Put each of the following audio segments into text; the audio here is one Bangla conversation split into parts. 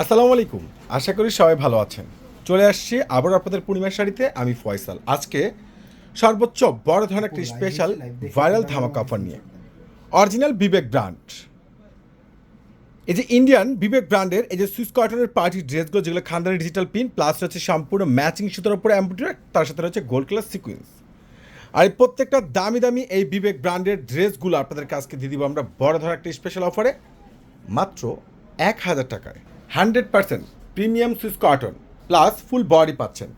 আসসালামু আলাইকুম। আশা করি সবাই ভালো আছেন। চলে আসছি আবার আপনাদের পূর্ণিমার শাড়িতে আমি ফয়সাল। আজকে সর্বোচ্চ বড় ধরনের একটি স্পেশাল ভাইরাল ধামাকা অফার নিয়ে। অরিজিনাল বিবেক ব্র্যান্ড এই যে ইন্ডিয়ান বিবেক ব্র্যান্ডের এই যে সুইস কটনের পার্টি ড্রেসগুলো যেগুলো খানদানি ডিজিটাল পিন প্লাস রয়েছে সম্পূর্ণ ম্যাচিং সুতোর উপরে অ্যাম্পুটার তার সাথে রয়েছে গোল্ড কালার সিকুয়েন্স আর এই প্রত্যেকটা দামি দামি এই বিবেক ব্র্যান্ডের ড্রেসগুলো আপনাদের কাছকে দিয়ে দিব আমরা বড় ধরনের একটা স্পেশাল অফারে মাত্র এক হাজার টাকায়। Hundred percent premium Swiss cotton, plus full body পাচ্ছেন।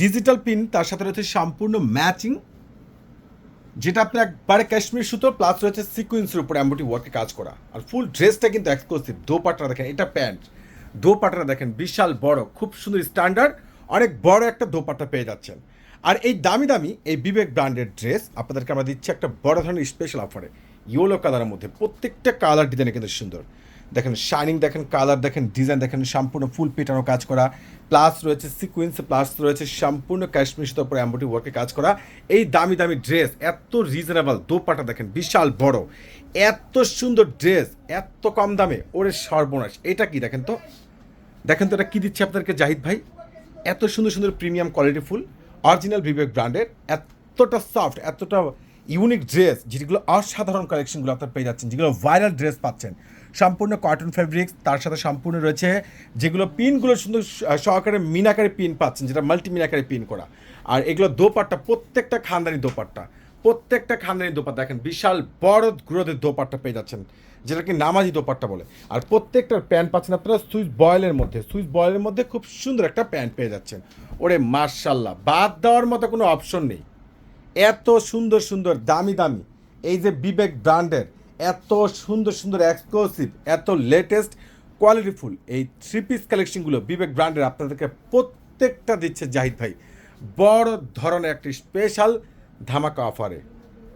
ডিজিটাল পিন, তার সাথে রয়েছে সম্পূর্ণ ম্যাচিং, যেটা আপনার একবারে কাশ্মীর সুতো, প্লাস রয়েছে সিকুয়েন্সের উপর অ্যাম্বুটি ওয়ার্কে কাজ করা। আর ফুল ড্রেসটা কিন্তু এক্সক্লুসিভ দোপাট্টা দেখেন, এটা প্যান্ট। দোপাট্টাটা দেখেন, বিশাল বড়, খুব সুন্দর স্ট্যান্ডার্ড অনেক বড় একটা দোপাট্টা পেয়ে যাচ্ছেন। আর এই দামি দামি, এই বিবেক ব্র্যান্ডের ড্রেস, আপনাদেরকে আমরা দিচ্ছি একটা বড় ধরনের স্পেশাল অফারে ইয়েলো কালারের মধ্যে প্রত্যেকটা কালার ডিজাইনে কিন্তু সুন্দর। দেখেন শাইনিং দেখেন কালার দেখেন ডিজাইন দেখেন সম্পূর্ণ ফুল পেটানো কাজ করা। প্লাস রয়েছে সিকুয়েন্স প্লাস রয়েছে সম্পূর্ণ কাশ্মীর সুতোর উপরে অ্যাম্বুটি ওয়ার্কে কাজ করা। এই দামি দামি ড্রেস এত রিজনেবল দোপাটা দেখেন, বিশাল বড়। এত সুন্দর ড্রেস এত কম দামে, ওরে সর্বনাশ। এটা কি দেখেন তো? দেখেন তো এটা কী দিচ্ছে আপনাদেরকে জাহিদ ভাই? এত সুন্দর সুন্দর premium quality full original Vivek ব্র্যান্ডের এতটা সফট এতটা ইউনিক ড্রেস যেগুলো অসাধারণ কালেকশনগুলো আপনার পেয়ে যাচ্ছেন, যেগুলো ভাইরাল ড্রেস পাচ্ছেন। সম্পূর্ণ কটন ফেব্রিক্স তার সাথে সম্পূর্ণ রয়েছে যেগুলো পিনগুলো সুন্দর সহকারে মিনাকারে পিন পাচ্ছেন, যেটা মাল্টি মিনাকারে পিন করা। আর এগুলো দোপাট্টা, প্রত্যেকটা খানদানি দোপাট্টা, প্রত্যেকটা খানদানি দোপাট্টা দেখেন, বিশাল বড় গ্রোদের দোপাট্টা পেয়ে যাচ্ছেন যেটাকে নামাজি দোপাট্টা বলে। আর প্রত্যেকটার প্যান্ট পাচ্ছেন আপনারা সুইচ বয়েলের মধ্যে সুইচ বয়েলের মধ্যে খুব সুন্দর একটা প্যান্ট পেয়ে যাচ্ছেন। ওরে মার্শাল্লাহ বাদ দেওয়ার মতো কোনো অপশন নেই। এত সুন্দর সুন্দর দামি দামি, এই যে বিবেক ব্র্যান্ডের এত সুন্দর সুন্দর এক্সক্লুসিভ এত লেটেস্ট কোয়ালিটিফুল এই থ্রি পিস কালেকশনগুলো বিবেক ব্র্যান্ডের আপনাদেরকে প্রত্যেকটা দিচ্ছে জাহিদ ভাই। বড় ধরনের একটি স্পেশাল ধামাকা অফারে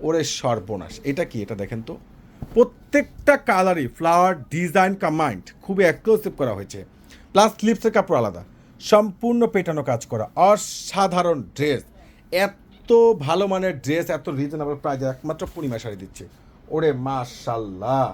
ওরে সর্বনাশ, এটা কি এটা দেখেন তো? প্রত্যেকটা কালারই ফ্লাওয়ার ডিজাইন কামাইন্ড খুবই এক্সক্লুসিভ করা হয়েছে। প্লাস স্লিপসের কাপড় আলাদা। সম্পূর্ণ পেটানো কাজ করা। অসাধারণ ড্রেস এত ভালো মানের ড্রেস এত রিজনেবল প্রাইস একমাত্র পূর্ণিমা শাড়ি দিচ্ছে। ওরে মাশাল্লাহ।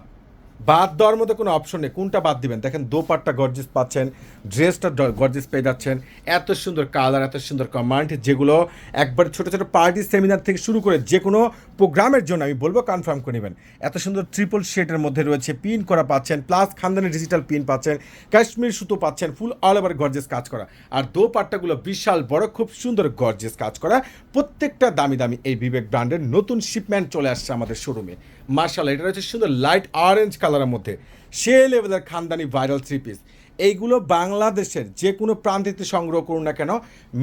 বাদ দেওয়ার মধ্যে কোনো অপশন নেই। কোনটা বাদ দিবেন? দেখেন, দোপাট্টা গর্জিস পাচ্ছেন ড্রেসটা গর্জিস পেয়ে যাচ্ছেন। এত সুন্দর কালার এত সুন্দর কমান্ড যেগুলো একবার ছোটো ছোটো পার্টি সেমিনার থেকে শুরু করে যে কোনো প্রোগ্রামের জন্য আমি বলব কনফার্ম করে নেবেন। এত সুন্দর ট্রিপল শেডের মধ্যে রয়েছে পিন করা পাচ্ছেন প্লাস খানদানি ডিজিটাল পিন পাচ্ছেন, কাশ্মীর সুতো পাচ্ছেন ফুল অল ওভার গর্জেস কাজ করা। আর দোপাট্টাগুলো বিশাল বড়, খুব সুন্দর গর্জেস কাজ করা। প্রত্যেকটা দামি দামি এই বিবেক ব্র্যান্ডের নতুন শিপমেন্ট চলে আসছে আমাদের শোরুমে মার্শাল এটা রয়েছে সুন্দর লাইট অরেঞ্জ কালারের মধ্যে। সে লেভেলের খানদানি ভাইরাল থ্রি পিস এইগুলো বাংলাদেশের যে কোনো প্রান্তিতে সংগ্রহ করুন না কেন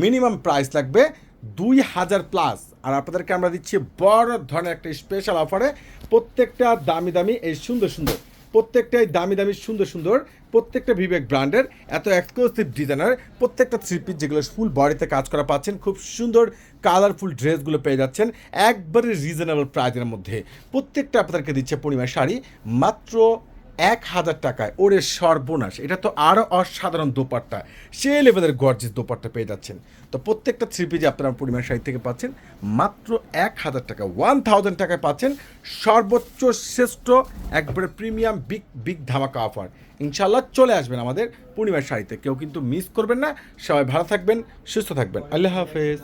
মিনিমাম প্রাইস লাগবে দুই হাজার প্লাস আর আপনাদেরকে আমরা দিচ্ছি বড় ধরনের একটা স্পেশাল অফারে প্রত্যেকটা দামি দামি এই সুন্দর সুন্দর প্রত্যেকটাই দামি দামি, সুন্দর সুন্দর, প্রত্যেকটা বিবেক ব্র্যান্ডের এত এক্সক্লুসিভ ডিজাইনার প্রত্যেকটা থ্রি পিস যেগুলো ফুল বডিতে কাজ করা পাচ্ছেন, খুব সুন্দর কালারফুল ড্রেসগুলো পেয়ে যাচ্ছেন, একবারে রিজনেবল প্রাইজের মধ্যে। প্রত্যেকটা আপনাদেরকে দিচ্ছে পূর্ণিমা শাড়ি, মাত্র এক হাজার টাকায় ওরে সর্বনাশ। এটা তো আরও অসাধারণ দোপাট্টা। সে লেভেলের গর্জিস দোপাট্টা পেয়ে যাচ্ছেন। তো প্রত্যেকটা থ্রি পিজি আপনারা পরিমাণ শাড়ি থেকে পাচ্ছেন। মাত্র এক হাজার টাকা ওয়ান থাউজেন্ড টাকায় পাচ্ছেন সর্বোচ্চ শ্রেষ্ঠ একবারে প্রিমিয়াম বিগ বিগ ধামাকা অফার ইনশাল্লাহ চলে আসবেন আমাদের পূর্ণিমার শাড়িতে। কেউ কিন্তু মিস করবেন না। সবাই ভালো থাকবেন, সুস্থ থাকবেন। আল্লাহ হাফেজ।